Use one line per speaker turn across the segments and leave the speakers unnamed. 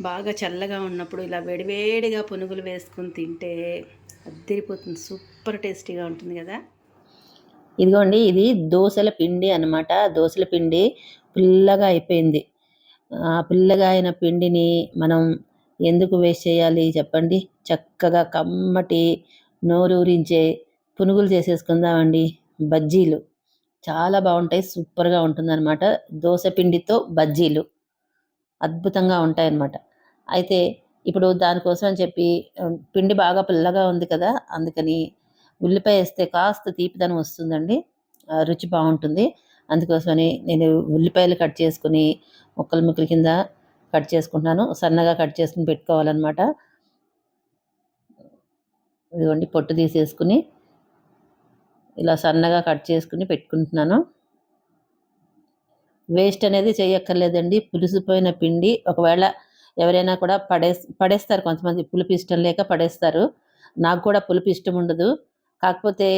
బాగా చల్లగా ఉన్నప్పుడు ఇలా వేడివేడిగా పునుగులు వేసుకుని తింటే అద్దరిపోతుంది. సూపర్ టేస్టీగా ఉంటుంది కదా.
ఇదిగోండి ఇది దోశల పిండి అన్నమాట. దోశల పిండి పుల్లగా అయిపోయింది. ఆ పుల్లగా అయిన పిండిని మనం ఎందుకు వేస్ట్ చేయాలి చెప్పండి. చక్కగా కమ్మటి నోరూరించే పునుగులు చేసేసుకుందామండి. బజ్జీలు చాలా బాగుంటాయి సూపర్గా ఉంటుందన్నమాట. దోశ పిండితో బజ్జీలు అద్భుతంగా ఉంటాయన్నమాట. అయితే ఇప్పుడు దానికోసం అని చెప్పి పిండి బాగా పుల్లగా ఉంది కదా అందుకని ఉల్లిపాయ వేస్తే కాస్త తీపిదనం వస్తుందండి. రుచి బాగుంటుంది. అందుకోసమని నేను ఉల్లిపాయలు కట్ చేసుకుని ముక్కలు ముక్కల కింద కట్ చేసుకుంటున్నాను. సన్నగా కట్ చేసుకుని పెట్టుకోవాలన్నమాట. ఇదిగోండి పొట్టు తీసేసుకుని ఇలా సన్నగా కట్ చేసుకుని పెట్టుకుంటున్నాను. వేస్ట్ అనేది చేయక్కర్లేదండి. పులిసిపోయిన పిండి ఒకవేళ ఎవరైనా కూడా పడే పడేస్తారు కొంతమంది పులుపు ఇష్టం లేక పడేస్తారు. నాకు కూడా పులుపు ఇష్టం ఉండదు. కాకపోతే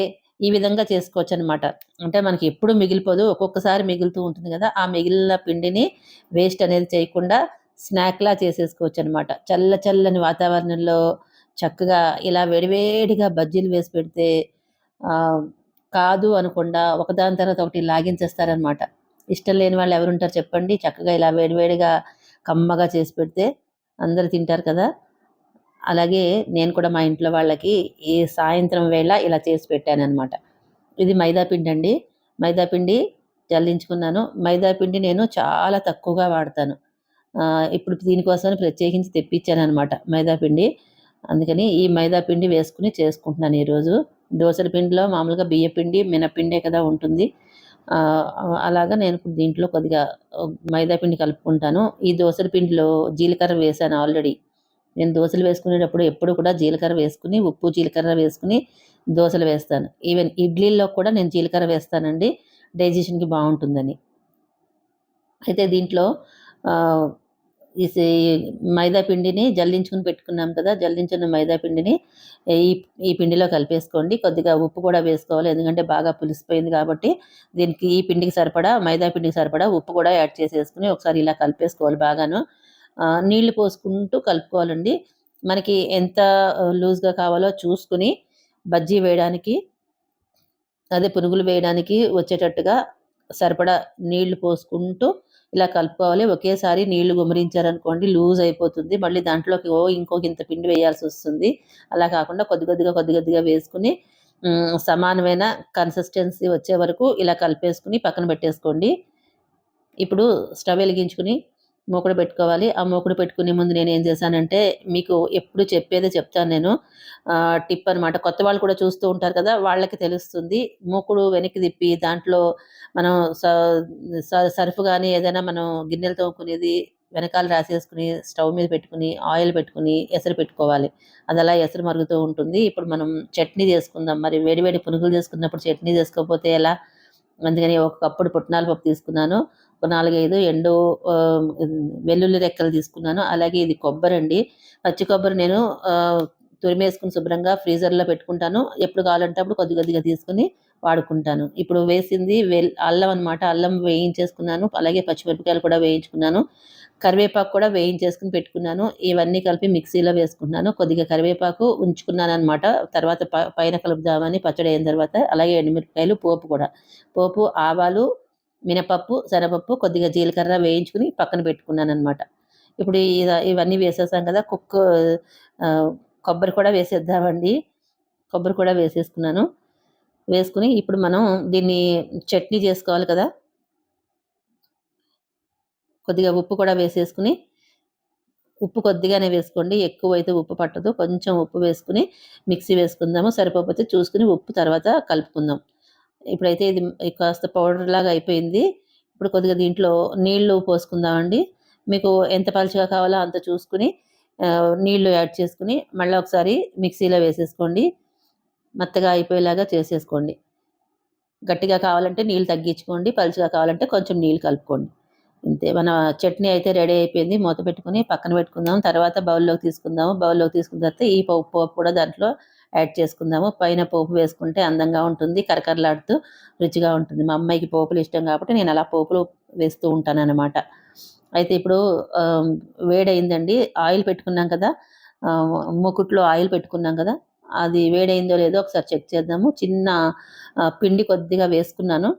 ఈ విధంగా చేసుకోవచ్చు అనమాట అంటే మనకి ఎప్పుడు మిగిలిపోదు. ఒక్కొక్కసారి మిగులుతూ ఉంటుంది కదా. ఆ మిగిలిన పిండిని వేస్ట్ అనేది చేయకుండా స్నాక్లా చేసేసుకోవచ్చు అనమాట చల్ల చల్లని వాతావరణంలో చక్కగా ఇలా వేడివేడిగా బజ్జీలు వేసి పెడితే కాదు అనకుండా ఒకదాని తర్వాత ఒకటి లాగించేస్తారనమాట ఇష్టం లేని వాళ్ళు ఎవరుంటారు చెప్పండి. చక్కగా ఇలా వేడివేడిగా కమ్మగా చేసి పెడితే అందరు తింటారు కదా. అలాగే నేను కూడా మా ఇంట్లో వాళ్ళకి ఈ సాయంత్రం వేళ ఇలా చేసి పెట్టాను అనమాట ఇది మైదాపిండి అండి మైదాపిండి జల్లించుకున్నాను మైదాపిండి నేను చాలా తక్కువగా వాడతాను. ఇప్పుడు దీనికోసం ప్రత్యేకించి తెప్పించాను అనమాట మైదాపిండి అందుకని ఈ మైదాపిండి వేసుకుని చేసుకుంటున్నాను ఈరోజు. దోసల పిండిలో మామూలుగా బియ్య పిండి మినపిండే కదా ఉంటుంది. అలాగా నేను దీంట్లో కొద్దిగా మైదా పిండి కలుపుకుంటాను. ఈ దోసల పిండిలో జీలకర్ర వేసాను ఆల్రెడీ. నేను దోశలు వేసుకునేటప్పుడు ఎప్పుడు కూడా జీలకర్ర వేసుకుని ఉప్పు జీలకర్ర వేసుకుని దోశలు వేస్తాను. ఈవెన్ ఇడ్లీల్లో కూడా నేను జీలకర్ర వేస్తానండి. డైజెషన్కి బాగుంటుందని. అయితే దీంట్లో ఈ సే- మైదా పిండిని జల్లించుకుని పెట్టుకున్నాం కదా జల్లించిన మైదా పిండిని ఈ ఈ పిండిలో కలిపేసుకోండి. కొద్దిగా ఉప్పు కూడా వేసుకోవాలి ఎందుకంటే బాగా పులిసిపోయింది కాబట్టి దీనికి ఈ పిండికి సరిపడా మైదా పిండికి సరిపడా ఉప్పు కూడా యాడ్ చేసేసుకుని ఒకసారి ఇలా కలిపేసుకోవాలి బాగాను. నీళ్ళు పోసుకుంటూ కలుపుకోవాలండి. మనకి ఎంత లూజ్గా కావాలో చూసుకుని బజ్జీ వేయడానికి అదే పునుగులు వేయడానికి వచ్చేటట్టుగా సరిపడా నీళ్ళు పోసుకుంటూ ఇలా కలుపుకోవాలి. ఒకేసారి నీళ్ళు గుమరించారనుకోండి లూజ్ అయిపోతుంది. మళ్ళీ దాంట్లోకి ఓ ఇంకొక ఇంత పిండి వేయాల్సి వస్తుంది. అలా కాకుండా కొద్ది కొద్దిగా కొద్ది కొద్దిగా వేసుకుని సమానమైన కన్సిస్టెన్సీ వచ్చే వరకు ఇలా కలిపేసుకుని పక్కన పెట్టేసుకోండి. ఇప్పుడు స్టవ్ వెలిగించుకుని మూకుడు పెట్టుకోవాలి. ఆ మూకుడు పెట్టుకునే ముందు నేను ఏం చేశానంటే మీకు ఎప్పుడు చెప్పేదే చెప్తాను నేను. టిప్ అనమాట కొత్త వాళ్ళు కూడా చూస్తూ ఉంటారు కదా వాళ్ళకి తెలుస్తుంది. మూకుడు వెనక్కి తిప్పి దాంట్లో మనం స- స- సర్ఫ్ కానీ ఏదైనా మనం గిన్నెలు తోముకునేది వెనకాల రాసేసుకుని స్టవ్ మీద పెట్టుకుని ఆయిల్ పెట్టుకుని ఎసరు పెట్టుకోవాలి. అది అలా ఎసరు మరుగుతూ ఉంటుంది. ఇప్పుడు మనం చట్నీ చేసుకుందాం. మరి వేడివేడి పునుగులు చేసుకున్నప్పుడు చట్నీ చేసుకోకపోతే ఎలా? అందుకని ఒక కప్పుడు పుట్నాల పప్పు తీసుకున్నాను. ఒక నాలుగైదు ఎండు వెల్లుల్లి రెక్కలు తీసుకున్నాను. అలాగే ఇది కొబ్బరి అండి. పచ్చి కొబ్బరి నేను తురిమేసుకుని శుభ్రంగా ఫ్రీజర్లో పెట్టుకుంటాను. ఎప్పుడు కావాలంటే అప్పుడు కొద్ది కొద్దిగా తీసుకుని వాడుకుంటాను. ఇప్పుడు వేసింది వెల్ అల్లం అనమాట అల్లం వేయించేసుకున్నాను. అలాగే పచ్చిమిరపకాయలు కూడా వేయించుకున్నాను. కరివేపాకు కూడా వేయించేసుకుని పెట్టుకున్నాను. ఇవన్నీ కలిపి మిక్సీలో వేసుకున్నాను కొద్దిగా కరివేపాకు ఉంచుకున్నాను అనమాట తర్వాత ప పైన కలుపుదామని పచ్చడి అయిన తర్వాత అలాగే ఎండుమిరపకాయలు పోపు కూడా. పోపు ఆవాలు మినపప్పు శనగపప్పు కొద్దిగా జీలకర్ర వేయించుకుని పక్కన పెట్టుకున్నాను అనమాట ఇప్పుడు ఇవన్నీ వేసేసాం కదా కుక్ కొబ్బరి కూడా వేసేద్దామండి. కొబ్బరి కూడా వేసేసుకున్నాను. వేసుకుని ఇప్పుడు మనం దీన్ని చట్నీ చేసుకోవాలి కదా. కొద్దిగా ఉప్పు కూడా వేసేసుకుని ఉప్పు కొద్దిగానే వేసుకోండి. ఎక్కువ అయితే ఉప్పు పట్టదు. కొంచెం ఉప్పు వేసుకుని మిక్సీ వేసుకుందాము. సరిపోతే చూసుకుని ఉప్పు తర్వాత కలుపుకుందాం. ఇప్పుడైతే ఇది కాస్త పౌడర్ లాగా అయిపోయింది. ఇప్పుడు కొద్దిగా దీంట్లో నీళ్ళు పోసుకుందామండి. మీకు ఎంత పలుచగా కావాలో అంత చూసుకుని నీళ్ళు యాడ్ చేసుకుని మళ్ళీ ఒకసారి మిక్సీలో వేసేసుకోండి. మెత్తగా అయిపోయేలాగా చేసేసుకోండి. గట్టిగా కావాలంటే నీళ్ళు తగ్గించుకోండి. పలుచగా కావాలంటే కొంచెం నీళ్ళు కలుపుకోండి. అంతే మన చట్నీ అయితే రెడీ అయిపోయింది మూత పెట్టుకుని పక్కన పెట్టుకుందాం తర్వాత బౌల్లోకి తీసుకుందాము బౌల్లోకి తీసుకున్న తర్వాత ఈ పోపు పోపు కూడా దాంట్లో యాడ్ చేసుకుందాము పైన పోపు వేసుకుంటే అందంగా ఉంటుంది కరకరలాడుతూ రుచిగా ఉంటుంది మా అమ్మాయికి పోపులు ఇష్టం కాబట్టి నేను అలా పోపులు వేస్తూ ఉంటాను అనమాట అయితే ఇప్పుడు వేడైందండి ఆయిల్ పెట్టుకున్నాం కదా! ఆహ్, ఆయిల్ పెట్టుకున్నాం కదా! అది వేడయిందో లేదో ఒకసారి చెక్ చేద్దాము. చిన్న పిండి కొద్దిగా వేసుకున్నాను.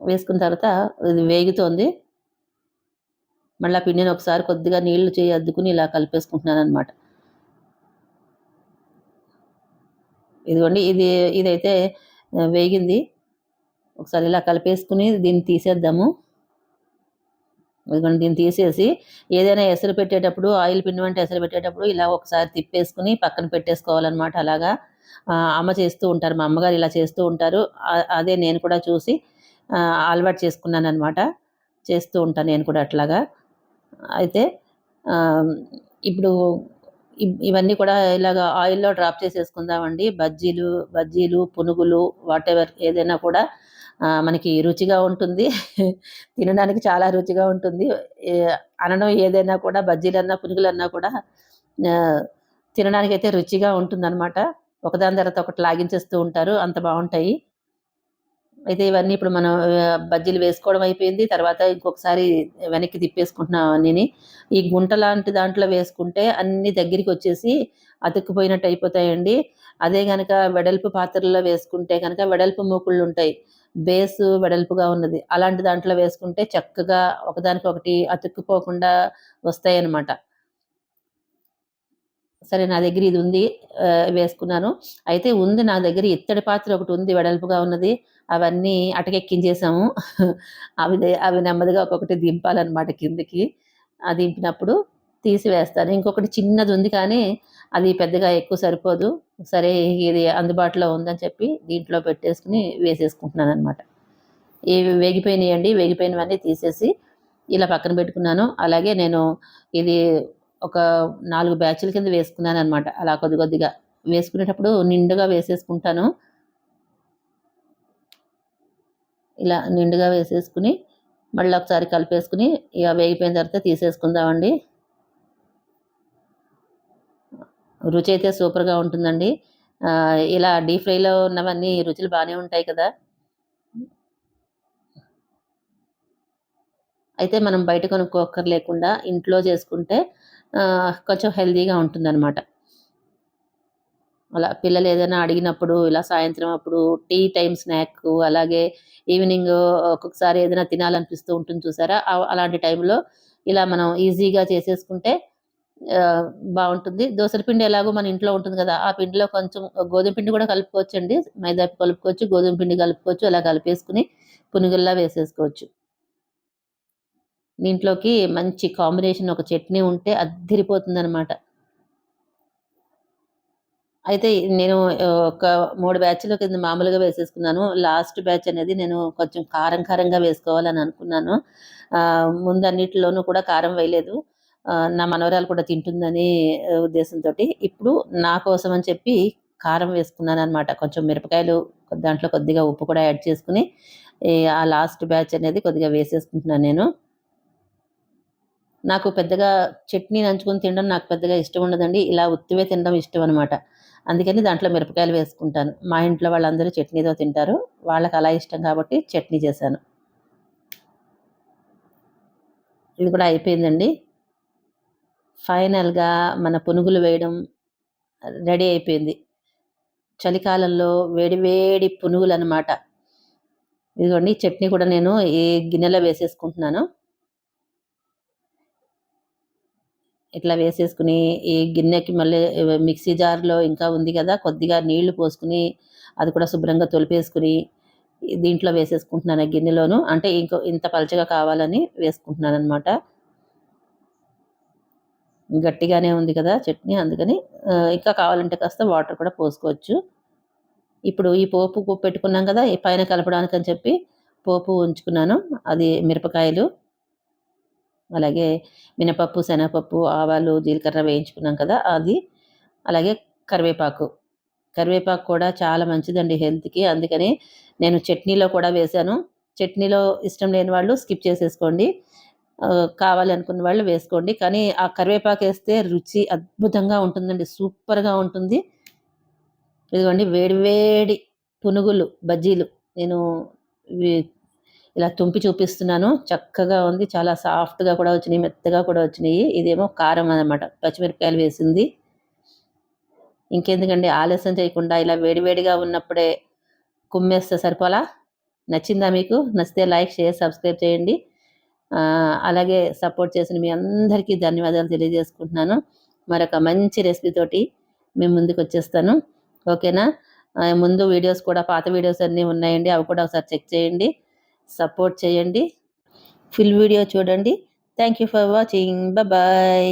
వేసుకున్న తర్వాత ఇది వేగుతోంది. మళ్ళీ పిండిని ఒకసారి కొద్దిగా నీళ్ళు చేయి అద్దుకుని ఇలా కలిపేసుకుంటున్నాననమాట. ఇదిగోండి ఇది ఇదైతే వేగింది. ఒకసారి ఇలా కలిపేసుకుని దీన్ని తీసేద్దాము. ఇదిగోండి దీన్ని తీసేసి ఏదైనా ఎసరు పెట్టేటప్పుడు ఆయిల్ పిండి వంటి ఎసరు పెట్టేటప్పుడు ఇలా ఒకసారి తిప్పేసుకుని పక్కన పెట్టేసుకోవాలనమాట అలాగా. అమ్మ చేస్తూ ఉంటారు. మా అమ్మగారు ఇలా చేస్తూ ఉంటారు. అదే నేను కూడా చూసి అలవాటు అలవాటు చేసుకున్నాననమాట. చేస్తూ ఉంటాను నేను కూడా అట్లాగా. అయితే ఇప్పుడు ఇవన్నీ కూడా ఇలాగ ఆయిల్‌లో డ్రాప్ చేసేసుకుందామండి. బజ్జీలు బజ్జీలు, పునుగులు వాటెవర్ ఏదైనా కూడా మనకి రుచిగా ఉంటుంది. తినడానికి చాలా రుచిగా ఉంటుంది. అనడం ఏదైనా కూడా బజ్జీలన్నా, పునుగులన్నా కూడా తినడానికి అయితే రుచిగా ఉంటుందనమాట. ఒకదాని తర్వాత ఒకటి లాగించేస్తూ ఉంటారు. అంత బాగుంటాయి అయితే ఇవన్నీ ఇప్పుడు మనం బజ్జీలు వేసుకోవడం అయిపోయింది. తర్వాత ఇంకొకసారి వెనక్కి తిప్పేసుకుంటున్నాం అన్నీని. ఈ గుంట లాంటి దాంట్లో వేసుకుంటే అన్ని దగ్గరికి వచ్చేసి అతుక్కుపోయినట్టు అయిపోతాయండి. అదే కనుక వెడల్పు పాత్రల్లో వేసుకుంటే కనుక వెడల్పు మూకుళ్ళు ఉంటాయి బేసు వెడల్పుగా ఉన్నది. అలాంటి దాంట్లో వేసుకుంటే చక్కగా ఒకదానికొకటి అతుక్కుపోకుండా వస్తాయనమాట. సరే నా దగ్గర ఇది ఉంది. వేసుకున్నాను. అయితే ఉంది నా దగ్గర ఇత్తడి పాత్ర ఉంది వెడల్పుగా ఉన్నది. అవన్నీ అటకెక్కించేసాము. అవి అవి నెమ్మదిగా ఒక్కొక్కటి దింపాలన్నమాట కిందకి. ఆ దింపినప్పుడు తీసి వేస్తాను. ఇంకొకటి చిన్నదుంది కానీ అది పెద్దగా ఎక్కువ సరిపోదు. సరే ఇది అందుబాటులో ఉందని చెప్పి దీంట్లో పెట్టేసుకుని వేసేసుకుంటున్నాను అనమాట ఇవి వేగిపోయినాయండి. వేగిపోయినవన్నీ తీసేసి ఇలా పక్కన పెట్టుకున్నాను. అలాగే నేను ఇది ఒక నాలుగు బ్యాచ్ల కింద వేసుకున్నాను అనమాట అలా కొద్ది కొద్దిగా వేసుకునేటప్పుడు నిండుగా వేసేసుకుంటాను. ఇలా నిండుగా వేసేసుకుని మళ్ళీ ఒకసారి కలిపేసుకుని ఇక వేగిపోయిన తర్వాత తీసేసుకుందామండి. రుచి అయితే సూపర్‌గా ఉంటుందండి. ఇలా డీప్ ఫ్రైలో ఉన్నవన్నీ రుచులు బాగానే ఉంటాయి కదా! అయితే మనం బయట కొనుక్కోక్కర్లేకుండా ఇంట్లో చేసుకుంటే కొంచెం హెల్తీగా ఉంటుందన్నమాట అలా పిల్లలు ఏదైనా అడిగినప్పుడు ఇలా సాయంత్రం అప్పుడు టీ టైం స్నాక్ అలాగే ఈవినింగ్ ఒక్కొక్కసారి ఏదైనా తినాలనిపిస్తూ ఉంటుంది చూసారా? అలాంటి టైంలో ఇలా మనం ఈజీగా చేసేసుకుంటే బాగుంటుంది బావుంటుంది. దోసల పిండి ఎలాగో మన ఇంట్లో ఉంటుంది కదా! ఆ పిండిలో కొంచెం గోధుమ పిండి కూడా కలుపుకోవచ్చు అండి మైదా కలుపుకోవచ్చు, గోధుమ పిండి కలుపుకోవచ్చు. అలా కలిపేసుకుని పునుగుల్లా వేసేసుకోవచ్చు. దీంట్లోకి మంచి కాంబినేషన్ ఒక చట్నీ ఉంటే అద్దిరిపోతుందనమాట. అయితే నేను ఒక మూడు బ్యాచ్ల కింద మామూలుగా వేసేసుకున్నాను. లాస్ట్ బ్యాచ్ అనేది నేను కొంచెం కారం కారంగా వేసుకోవాలని అనుకున్నాను. ముందు ముందన్నిటిలోనూ కూడా కారం వేయలేదు. నా మనవరాలు కూడా తింటుందని ఉద్దేశంతో ఉద్దేశంతోటి ఇప్పుడు నా కోసం అని చెప్పి కారం వేసుకున్నాను అనమాట కొంచెం మిరపకాయలు దాంట్లో కొద్దిగా ఉప్పు కూడా యాడ్ చేసుకుని ఆ లాస్ట్ బ్యాచ్ అనేది కొద్దిగా వేసేసుకుంటున్నాను నేను. నాకు పెద్దగా చట్నీ నంచుకొని తినడం నాకు పెద్దగా ఇష్టం ఉండదండి. ఇలా ఉత్తివే తినడం ఇష్టం అనమాట. అందుకని దాంట్లో మిరపకాయలు వేసుకుంటాను. మా ఇంట్లో వాళ్ళందరూ చట్నీతో తింటారు. వాళ్ళకి అలా ఇష్టం కాబట్టి చట్నీ చేశాను. ఇది కూడా అయిపోయిందండి. ఫైనల్‌గా మన పునుగులు వేయడం రెడీ అయిపోయింది. చలికాలంలో వేడి వేడి పునుగులనమాట. ఇదిగోండి చట్నీ కూడా నేను ఈ గిన్నెలో వేసేసుకుంటున్నాను. ఇట్లా వేసేసుకుని ఈ గిన్నెకి మళ్ళీ మిక్సీ జార్‌లో ఇంకా ఉంది కదా! కొద్దిగా నీళ్ళు పోసుకుని అది కూడా శుభ్రంగా తొలిపేసుకుని దీంట్లో వేసేసుకుంటున్నాను ఆ గిన్నెలోను. అంటే ఇంకో ఇంత పలచగా కావాలని వేసుకుంటున్నాను అనమాట గట్టిగానే ఉంది కదా చట్నీ అందుకని ఇంకా కావాలంటే కాస్త వాటర్ కూడా పోసుకోవచ్చు. ఇప్పుడు ఈ పోపు పెట్టుకున్నాం కదా! ఈ పైన కలపడానికని చెప్పి పోపు ఉంచుకున్నాను. అది మిరపకాయలు అలాగే మినపప్పు, శనగపప్పు, ఆవాలు, జీలకర్ర వేయించుకున్నాం కదా! అది. అలాగే కరివేపాకు. కరివేపాకు కూడా చాలా మంచిదండి హెల్త్‌కి. అందుకని నేను చట్నీలో కూడా వేశాను. చట్నీలో ఇష్టం లేని వాళ్ళు స్కిప్ చేసేసుకోండి. కావాలనుకున్న వాళ్ళు వేసుకోండి. కానీ ఆ కరివేపాకు వేస్తే రుచి అద్భుతంగా ఉంటుందండి. సూపర్‌గా ఉంటుంది. ఇదిగోండి వేడి వేడి పునుగులు, బజ్జీలు నేను ఇలా తుంపి చూపిస్తున్నాను. చక్కగా ఉంది. చాలా సాఫ్ట్గా కూడా వచ్చినాయి. మెత్తగా కూడా వచ్చినాయి. ఇదేమో కారం అన్నమాట. పచ్చిమిరపకాయలు వేసింది. ఇంకెందుకండి? ఆలస్యం చేయకుండా ఇలా వేడివేడిగా ఉన్నప్పుడే కుమ్మేస్తే సరిపోలా? నచ్చిందా మీకు? నచ్చితే లైక్ షేర్ సబ్స్క్రైబ్ చేయండి. అలాగే సపోర్ట్ చేసిన మీ అందరికీ ధన్యవాదాలు తెలియజేసుకుంటున్నాను. మరొక మంచి రెసిపీతోటి మేము ముందుకు వచ్చేస్తాను. ఓకేనా? ముందు వీడియోస్ కూడా పాత వీడియోస్ అన్నీ ఉన్నాయండి. అవి కూడా ఒకసారి చెక్ చేయండి. సపోర్ట్ చేయండి. ఫుల్ వీడియో చూడండి. Thank you for watching bye